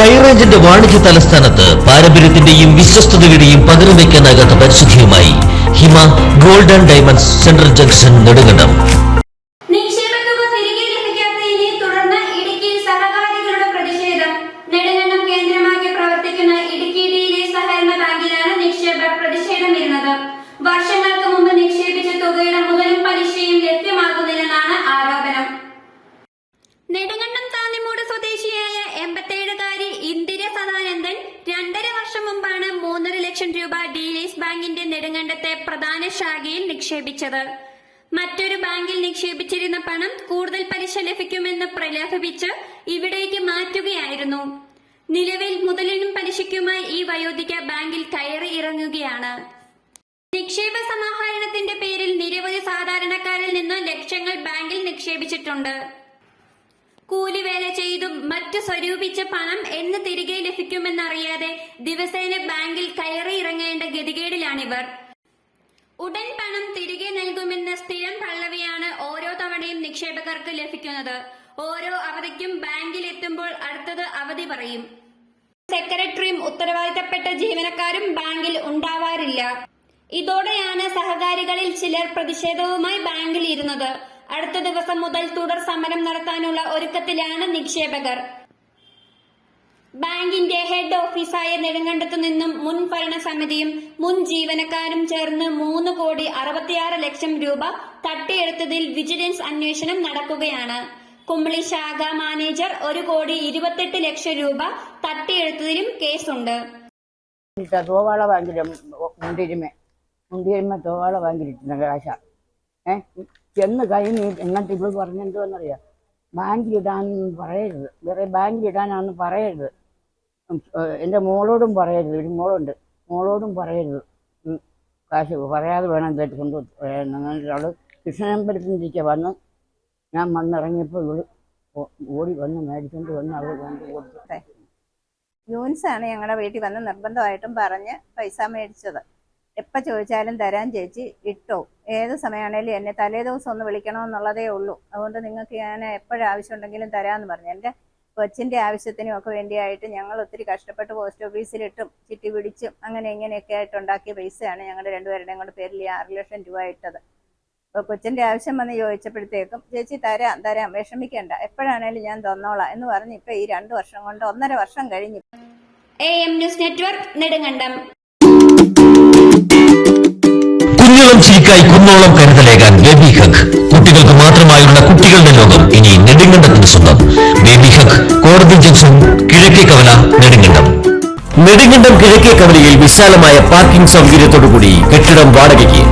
ഹൈറേഞ്ചിന്റെ വാണിജ്യ തലസ്ഥാനത്ത് പാരമ്പര്യത്തിന്റെയും വിശ്വസ്തതയുടെയും പകരം വയ്ക്കാനാകാത്ത പരിശുദ്ധിയുമായി Hima gold and diamonds central junction Nedumkandam. മുമ്പ് തിരികെ തുകയുടെ തുടർന്ന് രണ്ടര വർഷം മുമ്പാണ് മൂന്നര ലക്ഷം രൂപ ഡീലേഴ്സ് ബാങ്കിന്റെ നെടുങ്കണ്ടത്തെ പ്രധാന ശാഖയിൽ നിക്ഷേപിച്ചത്. മറ്റൊരു ബാങ്കിൽ നിക്ഷേപിച്ചിരുന്ന പണം കൂടുതൽ പലിശ ലഭിക്കുമെന്ന് പ്രലോഭിപ്പിച്ച് ഇവിടേക്ക് മാറ്റുകയായിരുന്നു. നിലവിൽ മുതലിനും പലിശയ്ക്കുമായി ഈ വയോധിക ബാങ്കിൽ കയറി ഇറങ്ങുകയാണ്. നിക്ഷേപ സമാഹരണത്തിന്റെ പേരിൽ നിരവധി സാധാരണക്കാരിൽ നിന്ന് ലക്ഷങ്ങൾ ബാങ്കിൽ നിക്ഷേപിച്ചിട്ടുണ്ട്. സ്വരൂപിച്ച പണം എന്ന് തിരികെ ലഭിക്കുമെന്നറിയാതെ ദിവസേന ബാങ്കിൽ കയറി ഇറങ്ങേണ്ട ഗതികേടിലാണിവർ. ഉടൻ പണം തിരികെ നൽകുമെന്ന സ്ഥിരം പള്ളവിയാണ് ഓരോ തവണയും നിക്ഷേപകർക്ക് ലഭിക്കുന്നത്. ഓരോ അവധിക്കും ബാങ്കിൽ എത്തുമ്പോൾ അടുത്തത് അവധി പറയും. സെക്രട്ടറിയും ഉത്തരവാദിത്തപ്പെട്ട ജീവനക്കാരും ബാങ്കിൽ ഉണ്ടാവാറില്ല. ഇതോടെയാണ് സഹകാരികളിൽ ചിലർ പ്രതിഷേധവുമായി ബാങ്കിൽ ഇരുന്നത് അടുത്ത ദിവസം മുതൽ തുടർ സമരം നടത്താനുള്ള ഒരുക്കത്തിലാണ് നിക്ഷേപകർ. ബാങ്കിന്റെ ഹെഡ് ഓഫീസായ നെടുങ്കണ്ടത്തു നിന്നും മുൻ ഭരണസമിതിയും മുൻ ജീവനക്കാരും ചേർന്ന് മൂന്ന് കോടി അറുപത്തിയാറ് ലക്ഷം രൂപ തട്ടിയെടുത്തതിൽ വിജിലൻസ് അന്വേഷണം നടക്കുകയാണ്. കുമ്പളി ശാഖ മാനേജർ ഒരു കോടി ഇരുപത്തെട്ട് ലക്ഷം രൂപ തട്ടിയെടുത്തതിലും കേസുണ്ട്. തോവാള ബാങ്കിലെ മുണ്ടിരിമ മുണ്ടിരിമ തോവാള ബാങ്കിലിട്ടുന്ന കാശ. ചെന്ന് കൈ നീ എന്നിട്ട് പറഞ്ഞെന്തോന്നറിയാം? ബാങ്കിലിടാനൊന്നും പറയരുത്. വേറെ ബാങ്കിലിടാനാണെന്ന് പറയരുത്. എന്റെ മോളോടും പറയരുത്. ഒരു മോളുണ്ട്. മോളോടും പറയരുത്. കാശ് പറയാതെ വേണം ഇതായിട്ട് കൊണ്ട് അവൾ കൃഷ്ണനമ്പലത്തിന്റെ വന്ന് ഞാൻ വന്നിറങ്ങിയപ്പോൾ ഇവൾ ഓടി വന്ന് മേടിച്ചുകൊണ്ട് വന്ന് അവൾ കൊണ്ട് കൊടുത്തെ. യൂൻസാണ് ഞങ്ങളുടെ വീട്ടിൽ വന്ന് നിർബന്ധമായിട്ടും പറഞ്ഞ് പൈസ മേടിച്ചത്. എപ്പോൾ ചോദിച്ചാലും തരാൻ ചേച്ചി ഇട്ടോ? ഏത് സമയമാണേലും എന്നെ തലേ ദിവസം ഒന്ന് വിളിക്കണമെന്നുള്ളതേ ഉള്ളൂ. അതുകൊണ്ട് നിങ്ങൾക്ക് ഞാൻ എപ്പോഴാവശ്യമുണ്ടെങ്കിലും തരാമെന്ന് പറഞ്ഞു. എന്റെ കൊച്ചിന്റെ ആവശ്യത്തിനും ഒക്കെ വേണ്ടിയായിട്ട് ഞങ്ങൾ ഒത്തിരി കഷ്ടപ്പെട്ട് പോസ്റ്റ് ഓഫീസിലിട്ടും ചിട്ടി പിടിച്ചും അങ്ങനെ ഇങ്ങനെയൊക്കെ ആയിട്ട് ഉണ്ടാക്കിയ പൈസയാണ് ഞങ്ങളുടെ രണ്ടുപേരുടെയും കൂടെ പേരിൽ ഈ ആറ് ലക്ഷം രൂപ ഇട്ടത്. അപ്പോൾ കൊച്ചിന്റെ ആവശ്യം വന്ന് ചോദിച്ചപ്പോഴത്തേക്കും ചേച്ചി തരാം തരാം വിഷമിക്കേണ്ട. എപ്പോഴാണേലും ഞാൻ തന്നോളാം എന്ന് പറഞ്ഞ് ഇപ്പം ഈ രണ്ട് വർഷം കൊണ്ട് ഒന്നര വർഷം കഴിഞ്ഞു. A M news network Nedumkandam. കുഞ്ഞോളം ചിരിക്കായി കുന്നോളം കരുതലേകാൻ കുട്ടികൾക്ക് മാത്രമായുള്ള കുട്ടികളുടെ ലോകം ഇനി നെടുങ്കണ്ടത്തിന് സ്വന്തം. കോടതി ജംഗ്ഷൻ കിഴക്കേ കവല നെടുങ്കണ്ടം. നെടുങ്കണ്ടം കിഴക്കേ കവലയിൽ വിശാലമായ പാർക്കിംഗ് സൗകര്യത്തോടുകൂടി കെട്ടിടം വാടകയ്ക്ക്.